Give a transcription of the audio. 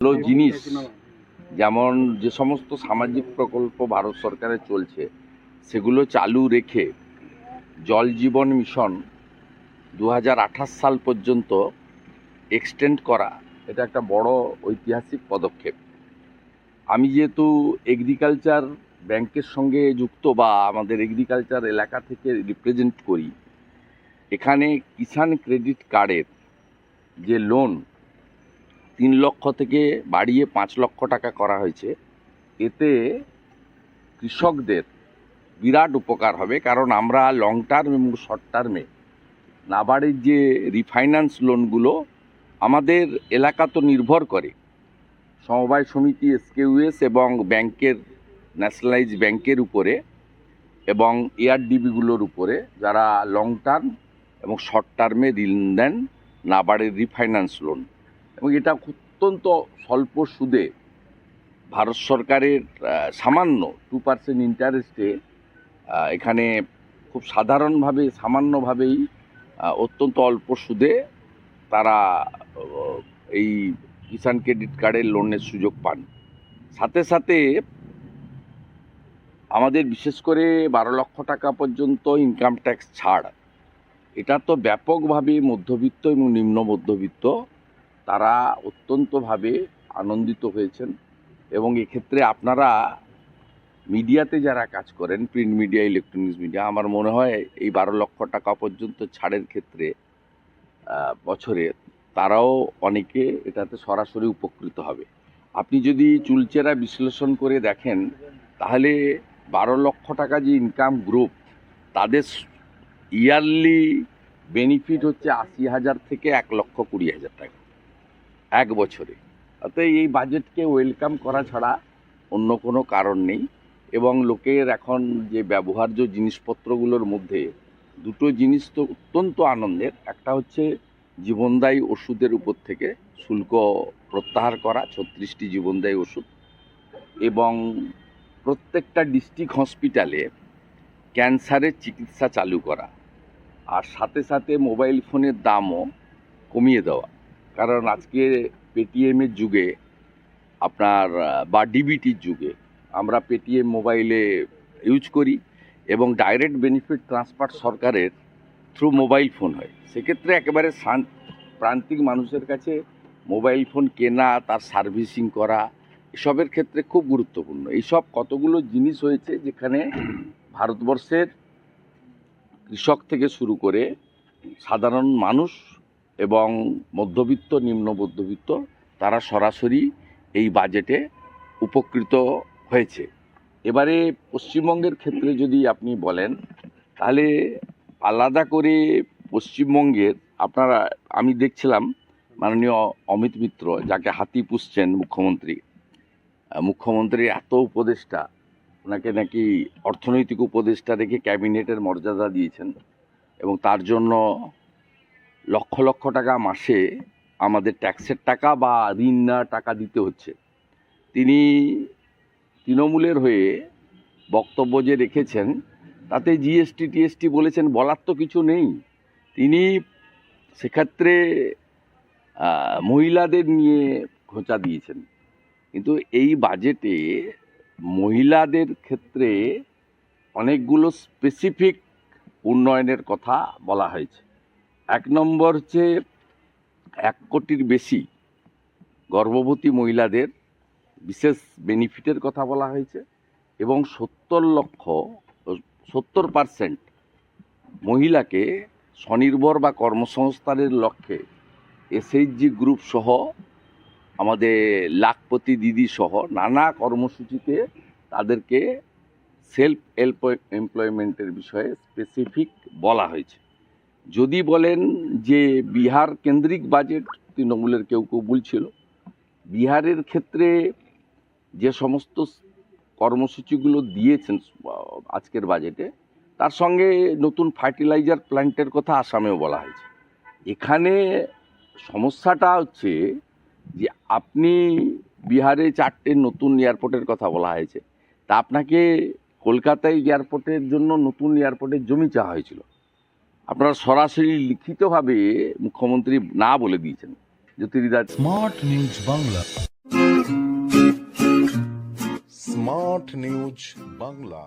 ভালো জিনিস যেমন যে সমস্ত সামাজিক প্রকল্প ভারত সরকারের চলছে সেগুলো চালু রেখে জল জীবন মিশন দু হাজার আঠাশ সাল পর্যন্ত এক্সটেন্ড করা এটা একটা বড় ঐতিহাসিক পদক্ষেপ। আমি যেহেতু এগ্রিকালচার ব্যাংকের সঙ্গে যুক্ত বা আমাদের এগ্রিকালচার এলাকা থেকে রিপ্রেজেন্ট করি এখানে কিষাণ ক্রেডিট কার্ডের যে লোন তিন লক্ষ থেকে বাড়িয়ে পাঁচ লক্ষ টাকা করা হয়েছে। এতে কৃষকদের বিরাট উপকার হবে, কারণ আমরা লং টার্ম এবং শর্ট টার্মে নাবার্ডের যে রিফাইন্যান্স লোনগুলো আমাদের এলাকা তো নির্ভর করে। সমবায় সমিতি এসকেউএস এবং ব্যাংকের ন্যাশনালাইজ ব্যাংকের উপরে এবং এআরডিবিগুলোর উপরে যারা লং টার্ম এবং শর্ট টার্মে ঋণ দেন নাবার্ডের রিফাইন্যান্স লোন এবং এটা অত্যন্ত স্বল্প সুদে ভারত সরকারের সামান্য টু পার্সেন্ট ইন্টারেস্টে এখানে খুব সাধারণভাবে, সামান্যভাবেই অত্যন্ত অল্প সুদে তারা এই কিষাণ ক্রেডিট কার্ডের লোনের সুযোগ পান। সাথে সাথে আমাদের বিশেষ করে বারো লক্ষ টাকা পর্যন্ত ইনকাম ট্যাক্স ছাড়। এটা তো ব্যাপকভাবে মধ্যবিত্ত এবং নিম্ন মধ্যবিত্ত তারা অত্যন্তভাবে আনন্দিত হয়েছেন এবং এক্ষেত্রে আপনারা মিডিয়াতে যারা কাজ করেন প্রিন্ট মিডিয়া ইলেকট্রনিক্স মিডিয়া আমার মনে হয় এই বারো লক্ষ টাকা পর্যন্ত ছাড়ের ক্ষেত্রে বছরে তারাও অনেকে এটাতে সরাসরি উপকৃত হবে। আপনি যদি চুলচেরা বিশ্লেষণ করে দেখেন, তাহলে বারো লক্ষ টাকা যে ইনকাম গ্রুপ তাদের ইয়ারলি বেনিফিট হচ্ছে আশি হাজার থেকে এক লক্ষ কুড়ি হাজার টাকা। এক বছরে। অতএব এই বাজেটকে ওয়েলকাম করা ছাড়া অন্য কোনো কারণ নেই এবং লোকের এখন যে ব্যবহার্য জিনিসপত্রগুলোর মধ্যে দুটো জিনিস তো অত্যন্ত আনন্দের। একটা হচ্ছে জীবনদায়ী ওষুধের উপর থেকে শুল্ক প্রত্যাহার করা, ছত্রিশটি জীবনদায়ী ওষুধ এবং প্রত্যেকটা ডিস্ট্রিক্ট হসপিটালে ক্যান্সারের চিকিৎসা চালু করা। আর সাথে সাথে মোবাইল ফোনের দামও কমিয়ে দেওয়া। কারণ আজকে পেটিএমের যুগে, আপনার বা ডিবিটির যুগে আমরা পেটিএম মোবাইলে ইউজ করি এবং ডাইরেক্ট বেনিফিট ট্রান্সফার সরকারের থ্রু মোবাইল ফোন হয়। সেক্ষেত্রে একেবারে প্রান্তিক মানুষের কাছে মোবাইল ফোন কেনা, তার সার্ভিসিং করা, এসবের ক্ষেত্রে খুব গুরুত্বপূর্ণ। এইসব কতগুলো জিনিস হয়েছে যেখানে ভারতবর্ষের কৃষক থেকে শুরু করে সাধারণ মানুষ এবং মধ্যবিত্ত নিম্ন মধ্যবিত্ত তারা সরাসরি এই বাজেটে উপকৃত হয়েছে। এবারে পশ্চিমবঙ্গের ক্ষেত্রে যদি আপনি বলেন তাহলে আলাদা করে পশ্চিমবঙ্গের আপনারা আমি দেখছিলাম মাননীয় অমিত মিত্র যাকে হাতি পুষছেন মুখ্যমন্ত্রী। আহ, মুখ্যমন্ত্রী এত উপদেষ্টা ওনাকে নাকি অর্থনৈতিক উপদেষ্টা রেখে ক্যাবিনেটের মর্যাদা দিয়েছেন এবং তার জন্য লক্ষ লক্ষ টাকা মাসে আমাদের ট্যাক্সের টাকা বা ঋণ নেওয়ার টাকা দিতে হচ্ছে। তিনি তৃণমূলের হয়ে বক্তব্য যে রেখেছেন, তাতে জিএসটি টিএসটি বলেছেন, বলার তো কিছু নেই। তিনি সেক্ষেত্রে মহিলাদের নিয়ে খোঁচা দিয়েছেন। কিন্তু এই বাজেটে মহিলাদের ক্ষেত্রে অনেকগুলো স্পেসিফিক উন্নয়নের কথা বলা হয়েছে। এক নম্বর হচ্ছে এক কোটির বেশি গর্ভবতী মহিলাদের বিশেষ বেনিফিটের কথা বলা হয়েছে এবং সত্তর লক্ষ, সত্তর পারসেন্ট মহিলাকে স্বনির্ভর বা কর্মসংস্থানের লক্ষ্যে এসএইচজি গ্রুপ সহ আমাদের লাখপতি দিদি সহ নানা কর্মসূচিতে তাদেরকে সেলফ হেল্প এমপ্লয়মেন্টের বিষয়ে স্পেসিফিক বলা হয়েছে। যদি বলেন যে বিহার কেন্দ্রিক বাজেট তৃণমূলের কেউ কেউ বলছিল, বিহারের ক্ষেত্রে যে সমস্ত কর্মসূচিগুলো দিয়েছেন আজকের বাজেটে, তার সঙ্গে নতুন ফার্টিলাইজার প্ল্যান্টের কথা আসামেও বলা হয়েছে। এখানে সমস্যাটা হচ্ছে যে আপনি বিহারে চারটে নতুন এয়ারপোর্টের কথা বলা হয়েছে, তা আপনাকে কলকাতায় এয়ারপোর্টের জন্য নতুন এয়ারপোর্টের জমি চাওয়া হয়েছিল। আপনারা সরাসরি লিখিতভাবে মুখ্যমন্ত্রী না বলে দিয়েছেন। জ্যোতিরিদা smart news Bangla. Smart news Bangla.